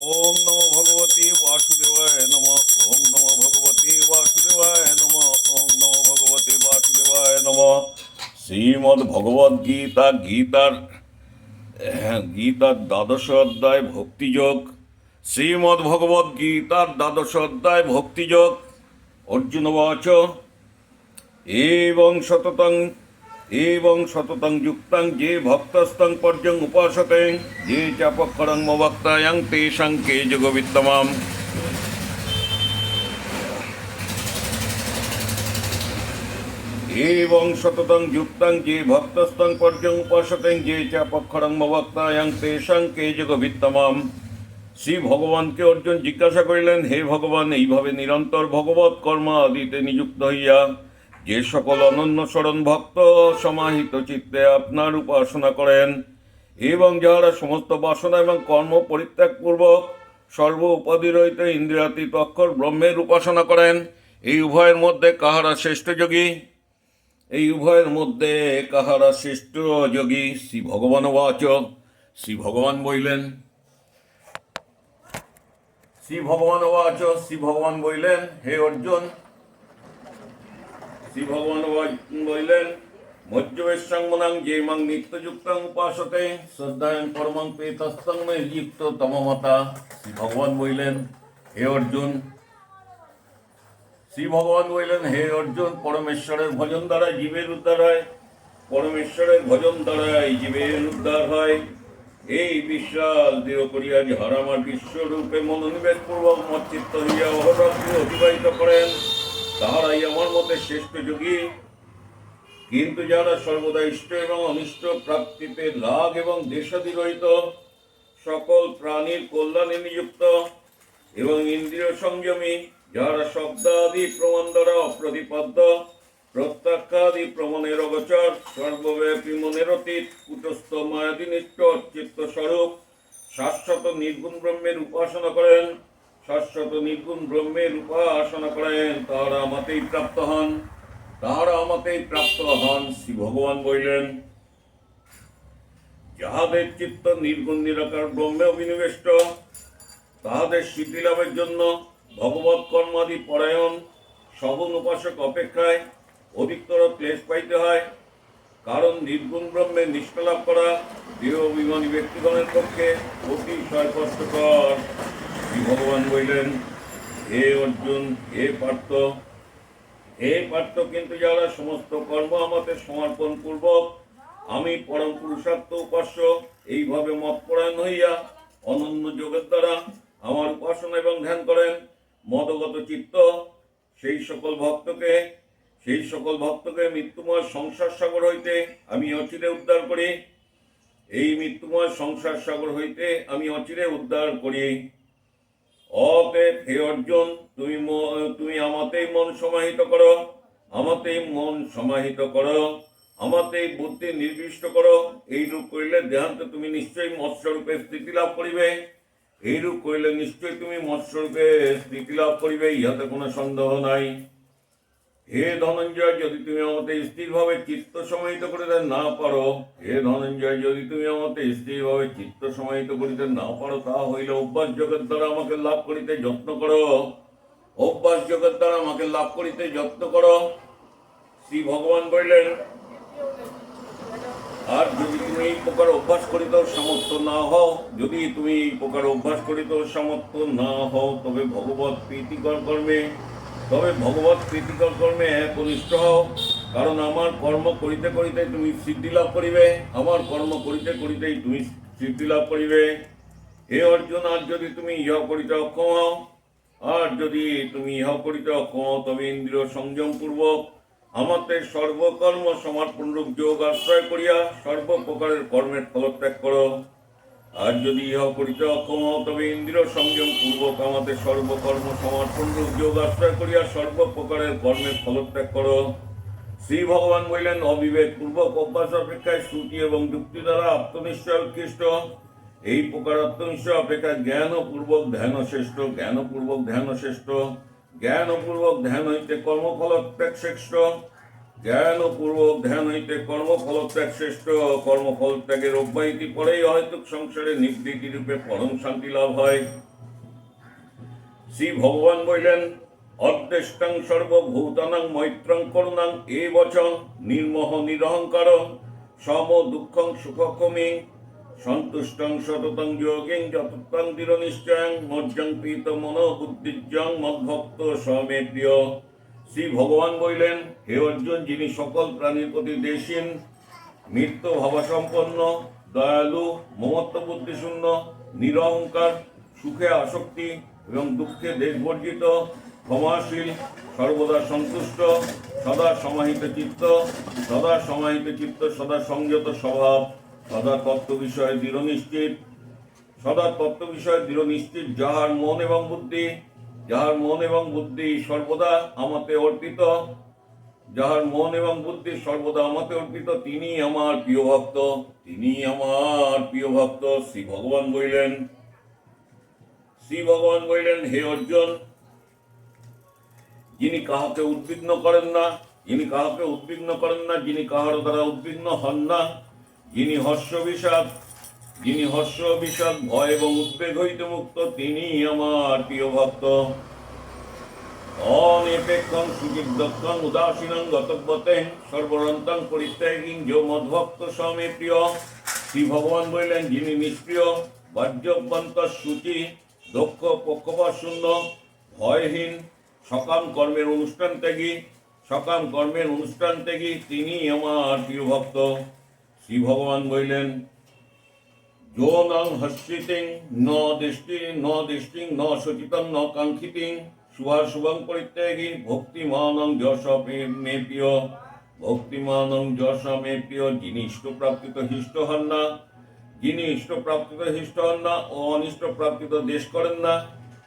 ওম নম ভগবতী বাসুদেবায় নম ওম নমো ভগবতী বাসুদেবায় নম ওম নম ভগবতী বাসুদেবায় নম। শ্রীমদ্ ভগবদ গীতা গীতার হ্যাঁ, গীতার দ্বাদশ অধ্যায় ভক্তিযোগ। শ্রীমদ্ ভগবদ গীতার দ্বাদশ অধ্যায় ভক্তিযোগ। অর্জুন বাচ। এবং সততং এবং সততং যুক্তং যে ভক্তস্তং পর্যং উপাসতে, যে চাপক্ষরং মভক্তায়ং তেষাং কে যোগবিত্তমাম এবং সততং যুক্তং যে ভক্তস্তং পর্যং উপাসতে, যে চাপক্ষরং মভক্তায়ং তেষাং কে যোগবিত্তমাম শ্রী ভগবানকে অর্জুন জিজ্ঞাসা করিলেন, হে ভগবান, এইভাবে নিরন্তর ভগবত কর্ম আদিতে নিযুক্ত হইয়া যে সকল অনন্য স্মরণ ভক্ত সমাহিত চিত্তে আপনার উপাসনা করেন, এবং যাহারা সমস্ত বাসনা এবং কর্ম পরিত্যাগপূর্বক সর্ব উপাধি রহিত ইন্দ্রিয়াতীত অক্ষর ব্রহ্মের উপাসনা করেন, এই উভয়ের মধ্যে কাহারা শ্রেষ্ঠ যোগী? এই উভয়ের মধ্যে কাহারা শ্রেষ্ঠ যোগী? শ্রী ভগবান বাচ শ্রী ভগবান বইলেন শ্রী ভগবান বাচ শ্রী ভগবান বইলেন হে অর্জুন শ্রী ভগবান বললেন মজ্জবেশাঙ্গনাং যে মাং নিত্যযুক্তাং উপাসতে, শ্রদ্ধায়ং পরমাং পেতস্তং মে যুক্ত তমমতা। শ্রী ভগবান বললেন, হে অর্জুন শ্রী ভগবান বললেন, হে অর্জুন, পরমেশ্বরের ভজন দ্বারা জীবের উদ্ধার হয়। পরমেশ্বরের ভজন দ্বারাই জীবের উদ্ধার হয়। এই বিশ্বাস দৃঢ় করিয়া যাহার আমার বিশ্বরূপে মনোনিবেশ পূর্বক মচ্চিত্ত হইয়া অহরাত্রি অতিবাহিত করেন। তাহারাই আমার মতে শ্রেষ্ঠ যোগী। কিন্তু যারা সর্বদা ইষ্ট এবং অনিষ্ট প্রাপ্তিতে লাভ এবং দেশাদি রহিত সকল প্রাণীর কল্যাণে নিযুক্ত এবং ইন্দ্রিয় সংযমী, যারা শব্দাদি প্রমাণ দ্বারা অপ্রতিপদ্য, প্রত্যাখ্যাদি প্রমাণের অগচর, সর্বব্যাপী মনের অতীত, কুটস্থ মায়াদি নিত্য চিত্ত স্বরূপ, শাশ্বত নির্গুণ ব্রহ্মের উপাসনা করেন শাশ্বত নির্গুণ ব্রহ্মের উপাসনা করেন, তাহারা আমাতেই প্রাপ্ত হন, তাহারা আমাতেই প্রাপ্ত হন শ্রী ভগবান বললেন, যাহাদের চিত্ত নির্গুণ, নিরাকার, ব্রহ্মে অভিনিবেষ্ট, তাহাদের সিদ্ধি লাভের জন্য ভগবত কর্মাদি পরায়ণ সগুণ উপাসক অপেক্ষায় অধিকতর ক্লেশ পাইতে হয়, কারণ নির্গুণ ব্রহ্মে নিষ্ঠা করা দেহ অভিমানী ব্যক্তিগণের পক্ষে অতিশয় কষ্টকর শ্রী ভগবান বললেন, হে অর্জুন, হে পার্থ হে পার্থ, কিন্তু যারা সমস্ত কর্ম আমাকে সমর্পণ পূর্বক আমি পরম পুরুষার্থ উপাস্য, এইভাবে মতপরায়ণ হইয়া অনন্য যোগের দ্বারা আমার উপাসনা এবং ধ্যান করেন। মদগত চিত্ত, সেই সকল ভক্তকে, সেই সকল ভক্তকে মৃত্যুময় সংসার সাগর হইতে আমি অচিরে উদ্ধার করি। এই মৃত্যুময় সংসার সাগর হইতে আমি অচিরে উদ্ধার করি। অতএব হে অর্জুন, তুমি তুমি আমাতেই মন সমাহিত করো। আমাতেই মন সমাহিত করো। আমাতেই বুদ্ধি নির্দিষ্ট করো। এইরূপ করিলে দেহান্ত তুমি নিশ্চয়ই মৎস্যরূপে স্থিতি লাভ করিবে। এইরূপ করিলে নিশ্চয়ই তুমি মৎস্যরূপে স্থিতি লাভ করিবে, ইহাতে কোনো সন্দেহ নাই। হে ধনঞ্জয়, যদি তুমি আমাকে স্থিরভাবে চিত্ত সমাহিত করিতে না পারো, হে ধনঞ্জয়, যদি তুমি আমাকে স্থিরভাবে চিত্ত সমাহিত করিতে না পারো তা হইলে অভ্যাস জগৎ দ্বারা আমাকে লাভ করিতে যত্ন করো। অভ্যাস জগৎ দ্বারা আমাকে লাভ করিতে যত্ন করো। শ্রী ভগবান বললেন, আর যদি তুমি এই প্রকার অভ্যাস করিতেও সামর্থ্য না হও, যদি তুমি এই প্রকার অভ্যাস করিতেও সামর্থ্য না হও, তবে ভগবত প্রীতিকর কর্মে তবে ভগবত প্রীতিকর কর্মে একনিষ্ঠ হও, কারণ আমার কর্ম করিতে করিতে তুমি সিদ্ধি লাভ করিবে। আমার কর্ম করিতে করিতেই তুমি সিদ্ধি লাভ করিবে। হে অর্জুন, আর যদি তুমি ইহ করিতে অক্ষম হও, আর যদি তুমি ইহ করিতে অক্ষম হও, তবে ইন্দ্রিয় সংযম পূর্বক আমাদের সর্বকর্ম সমর্পণ রূপ যোগ আশ্রয় করিয়া সর্বপ্রকারের কর্মের ফলত্যাগ করো। আর যদি ইহা করিতে অক্ষম তবে ইন্দ্রিয় সংযম পূর্বক আমাদের সর্বকর্ম সমর্পণ রূপ যোগ আশ্রয় করিয়া সর্বপ্রকারের কর্মের ফলত্যাগ করো। শ্রী ভগবান বললেন, অবিবেক পূর্বক অভ্যাস অপেক্ষায় শ্রুতি এবং যুক্তি দ্বারা আত্মনিশ্চয় উৎকৃষ্ট। এই প্রকার আত্মনিশ্চয় অপেক্ষা জ্ঞান পূর্বক ধ্যান শ্রেষ্ঠ জ্ঞান পূর্বক ধ্যান শ্রেষ্ঠ জ্ঞান পূর্বক ধ্যান হইতে কর্মফল ত্যাগ শ্রেষ্ঠ। জ্ঞান পূর্বক ধ্যান হইতে কর্মফল ত্যাগ শ্রেষ্ঠ কর্মফল ত্যাগের অব্যাহতি পরেই হয়তো সংসারে নিবৃত্তি রূপে পরম শান্তি লাভ হয়। শ্রী ভগবান বললেন অদ্দেষ্টাং সর্বভূতানাং মৈত্রং করুণাং এ বচন, নির্মোহ নিরহংকার, সম দুঃখং সুখকমি, সন্তুষ্টং সততং যোগিং যতত্তং দৃঢ় নিশ্চয়ং মজ্জং প্রীত মনো বুদ্ধিজ্জং মদ্ভক্ত স্বামী প্রিয় শ্রী ভগবান বললেন, হে অর্জুন, যিনি সকল প্রাণীর প্রতি দেশীন মৃত্যু ভাবাসম্পন্ন, দয়ালু, মমত্ব বুদ্ধিশূন্য, নিরহংকার, সুখে আসক্তি এবং দুঃখে দেশবর্জিত, ক্ষমাশীল, সর্বদা সন্তুষ্ট, সদা সমাহিত চিত্ত, সদা সমাহিত চিত্ত, সদা সংযত স্বভাব, সদা তত্ত্ব বিষয়ে দৃঢ় নিশ্চিত, সদা তত্ত্ব বিষয়ে দৃঢ় নিশ্চিত, যাহার মন এবং বুদ্ধি যাহার মন এবং বুদ্ধি সর্বদা আমাতে অর্পিত, যাহার মন এবং বুদ্ধি সর্বদা আমাতে অর্পিত, তিনি আমার প্রিয় ভক্ত, তিনি আমার প্রিয় ভক্ত। শ্রী ভগবান বললেন, শ্রী ভগবান বললেন, হে অর্জুন, যিনি কাহাকে উদ্বিগ্ন করেন না, যিনি কাহাকে উদ্বিগ্ন করেন না, যিনি কাহার দ্বারা উদ্বিগ্ন হন না, যিনি হর্ষ বিষাদ যিনি হর্ষ বিষাদ ভয় এবং উদ্বেগ হইতে মুক্ত, তিনি আমার প্রিয় ভক্ত। অনিপেক্ষং সুচিদ্দক্ষং উদাসীনং গতব্যতে সর্বরন্তং পরিত্যাগীং যো মদ্ভক্ত স্বামী প্রিয়। শ্রী ভগবান বললেন, যিনি নিষ্ক্রিয় বাহ্যবন্ত সূচি দক্ষ, পক্ষপাত শূন্য, ভয়হীন, সকাম কর্মের অনুষ্ঠান ত্যাগী, সকাম কর্মের অনুষ্ঠান ত্যাগী, তিনি আমার প্রিয় ভক্ত। শ্রী ভগবান বললেন যো নং হস্যিতিং ন দৃষ্টি ন দৃষ্টিং ন সচিতং ন কাঙ্ক্ষিতিং শুভাশুভং পরিত্যাগী ভক্তিমানং যশ মে প্রিয় ভক্তিমানং যশ মে প্রিয় যিনি ইষ্টপ্রাপ্তিত হিষ্ট হন না যিনি ইষ্টপ্রাপ্তিত হিষ্ট হন না ও অনিষ্ট প্রাপ্তিত দেশ করেন না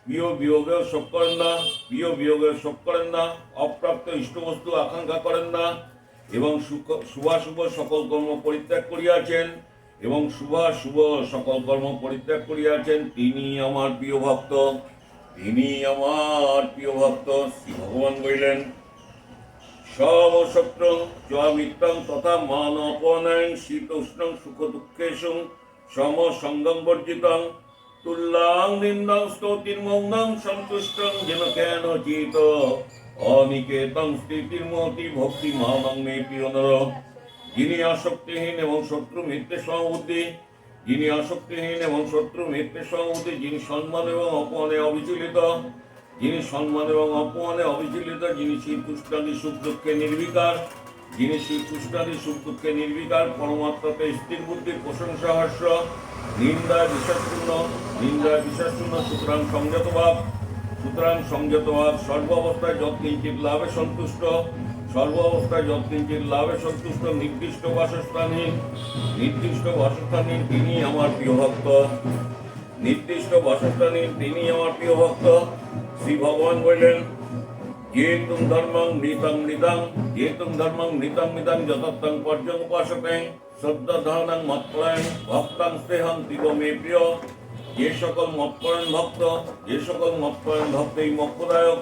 প্রিয় বিয়োগেও শোক করেন না প্রিয় বিয়োগেও শোক করেন না অপ্রাপ্ত ইষ্টবস্তু আকাঙ্ক্ষা করেন না এবং শুভাশুভ সকল কর্ম পরিত্যাগ করিয়াছেন এবং শুভাশুভ সকল কর্ম পরিত্যাগ করিয়াছেন তিনি আমার প্রিয় ভক্ত। তিনি আমার প্রিয় ভক্ত, শ্রী ভগবান বললেন সবশক্র চ মিত্রং তথা মান অপনয়ন শীতোষ্ণং সুখ দুঃখেশু সম সঙ্গম বর্জিতং তুল্যাং নিন্দং স্তুতির মৌনং সন্তুষ্টং যেন কেন চিত অনিকেতং স্থিতির মতি ভক্তি মানং মে প্রিয় নর যিনি আসক্তিহীন এবং শত্রু মিত্রে সমবুদ্ধি যিনি আসক্তিহীন এবং শত্রু মিত্রে সমবুদ্ধি যিনি সম্মান এবং অপমানে অবিচলিত, যিনি সম্মান এবং অপমানে অবিচলিত, যিনি শীতুষ্টাদি সুখ দুঃখে নির্বিকার, যিনি শীতুষ্টাদি সুখ দুঃখে নির্বিকার, পরমাত্মাতে স্থির বুদ্ধি, প্রশংসা হর্ষ নিন্দা বিশ্বাসপূর্ণ নিন্দা বিশ্বাসপূর্ণ সুতরাং সংযত ভাব, সুতরাং সংযত ভাব সর্ব অবস্থায় যৎকিঞ্চিত লাভে সন্তুষ্ট সর্ব অবস্থায় যৎকিঞ্চিত লাভে সন্তুষ্ট নির্দিষ্ট বাসস্থানহীন নির্দিষ্ট বাসস্থানহীন তিনি আমার প্রিয় ভক্ত। নির্দিষ্ট বাসস্থানহীন তিনি আমার প্রিয় ভক্ত। শ্রী ভগবান বললেন, যেতুম ধর্মং মৃতং মৃতং যে তুম ধর্মং মৃতং মৃতং যতত্তং পর্যং উপাসতেং শ্রদ্ধা ধারণাং মৎপরায়ণ ভক্তাং স্নেহং তিব মে প্রিয়। যে সকল মৎপরায়ণ ভক্ত, যে সকল মৎপরায়ণ ভক্ত এই মোক্ষদায়ক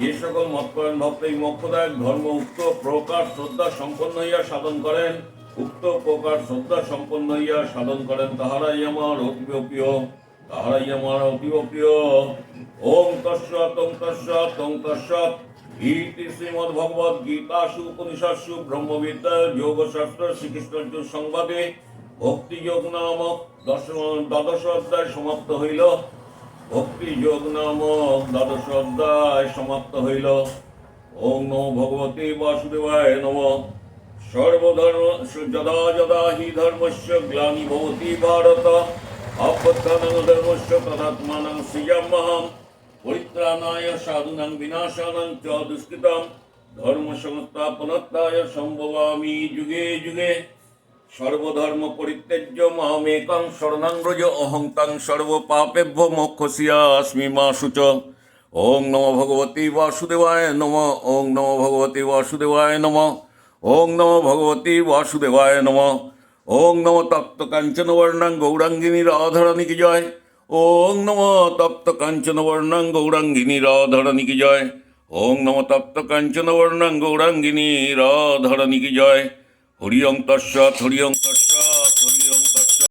যে সকল মৎপরায়ণ ভক্ত এই মোক্ষদায়ক ধর্ম উক্ত প্রকার শ্রদ্ধা সম্পন্ন হইয়া সাধন করেন, উক্ত প্রকার শ্রদ্ধা সম্পন্ন হইয়া সাধন করেন, তাহারাই আমার অতীব প্রিয়, তাহারাই আমার অতীব প্রিয়। ওম তস্যাৎ ইতি শ্রীমদ্ ভগবদ গীতাসু উপনিষৎসু ব্রহ্মবিদ্যা যোগশাস্ত্র শ্রীকৃষ্ণ সংবাদে ভক্তি যোগ নামক দশ- দ্বাদশ অধ্যায় সমাপ্ত হইল। ভক্তি যোগ নামক দ্বাদশ অধ্যায় সমাপ্ত হইল। ওম নমো ভগবতে বাসুদেবায় নম। সর্বধর্ম, যদা যদা হি ধর্মস্য গ্লানি ভবতি ভারত। অভ্যুত্থানং ধর্মস্য তদাত্মানং সৃজাম্যহম পরিত্রাণায় সাধুনাং বিনাশানাং চ দুষ্কৃতম। ধর্ম সম্ভবামি যুগে যুগে। সর্বধর্ম পরিত্যজ্য মামেকং শরণাং ব্রজ অহং তাং সর্বপাপেভ্য মোক্ষসিয়াস্মি মা শুচ ওং নমো ভগবতী বাসুদেবায় নম। ওং নমো ভগবতী বাসুদেবায় নম। ওং নমো ভগবতী বাসুদেবায় নম। ওং নমো তপ্ত কাঞ্চন বর্ণাং গৌরাঙ্গিনী রাধারানী কি জয়। ওং নমো তপ্ত কাঞ্চন বর্ণাং গৌরাঙ্গিনী রাধারানী কি জয়। ওং নমো তপ্ত কাঞ্চন বর্ণাং গৌরাঙ্গিনী রাধারানী কি জয়। হরি ওং তস্যাৎ হরি ওং তস্যাৎ হরি